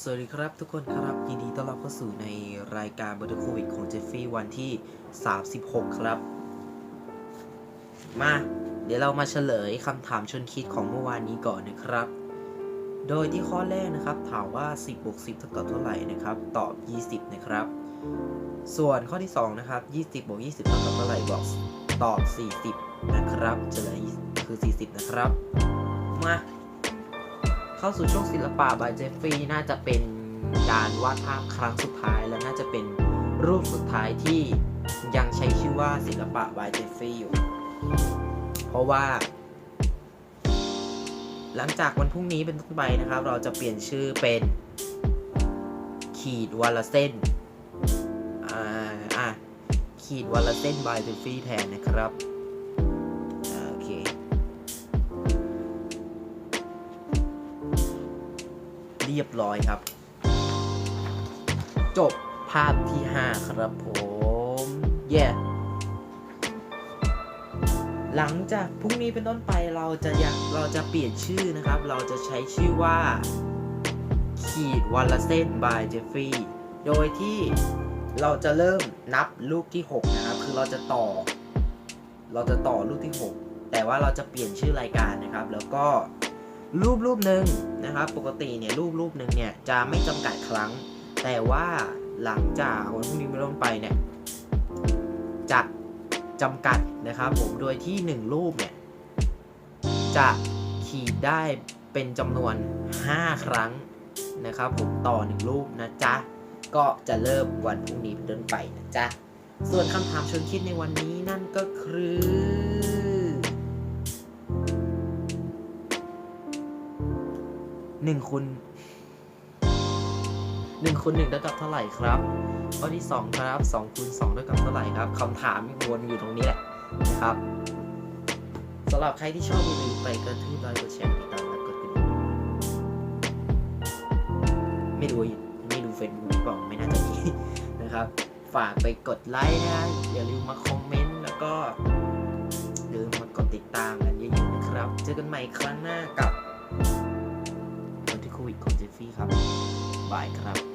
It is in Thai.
สวัสดีครับทุกคนครับ ยินดีต้อนรับเข้าสู่ในรายการบัตโควิดของเจฟฟี่วันที่ 36 ครับ มาเดี๋ยวเรามาเฉลยคำถามชวนคิดของเมื่อวานนี้ก่อนนะครับ โดยที่ข้อแรกนะครับ ถามว่า 10บวก10เท่ากับเท่าไหร่นะครับ ตอบ 20 นะครับ ส่วนข้อที่ 2 นะครับ 20บวก20เท่ากับเท่าไหร่บอกตอบ 40 นะครับเฉลยคือ 40 นะครับ มา เข้าสู่ช่วงศิลปะบายเจฟฟรีย์น่าจะเป็นการวาดภาพครั้งสุดท้าย และน่าจะเป็นรูปสุดท้ายที่ยังใช้ชื่อว่าศิลปะบายเจฟฟรีย์อยู่ เพราะว่า หลังจากวันพรุ่งนี้เป็นต้นไปนะครับ เราจะเปลี่ยนชื่อเป็นขีดวันลเส้นอ่าขีดวันลเส้นบายเจฟฟรีย์แทนนะครับ เรียบร้อยครับ จบภาพที่ 5 ครับผมเย่หลังจากพรุ่งนี้เป็นต้นไปเราจะอยากเราจะเปลี่ยนชื่อนะครับ เราจะใช้ชื่อว่าขีดวันละเส้น by Jeffrey โดยที่เราจะเริ่มนับรูปที่ 6 นะครับ คือเราจะต่อ เราจะต่อรูปที่ 6 แต่ว่าเราจะเปลี่ยนชื่อรายการนะครับ แล้วก็ รูปรูปหนึ่งนะครับ ปกติเนี่ยรูปรูปหนึ่งเนี่ยจะไม่จำกัดครั้ง แต่ว่าหลังจากวันพรุ่งนี้เป็นต้นไปเนี่ยจะจำกัดนะครับผมโดยที่ 1 รูปเนี่ยจะขีดได้เป็นจำนวน 5 ครั้งนะครับผมต่อ 1 รูปนะจ๊ะก็จะเริ่มวันพรุ่งนี้เป็นต้นไปนะจ๊ะส่วนคำถามชวนคิดในวันนี้นั่นก็คือ หนึ่งคูณหนึ่งคูณหนึ่งเท่ากับเท่าไหร่ครับ ข้อที่สองครับสองคูณสองเท่ากับเท่าไหร่ครับคำถามวนอยู่ตรงนี้แหละนะครับสำหรับใครที่ชอบอย่าลืมไปกระทืบไลค์กดแชร์ติดตามและกดกระดิ่งไม่ดูไม่ดูเฟซบุ๊กเปล่าไม่น่าจะมีนะครับฝากไปกดไลค์นะอย่าลืมมาคอมเมนต์แล้วก็ลืมมากดติดตามกันเยอะๆนะครับ เจอกันใหม่ครั้งหน้ากับ วิตของเจฟฟี่ครับบายครับ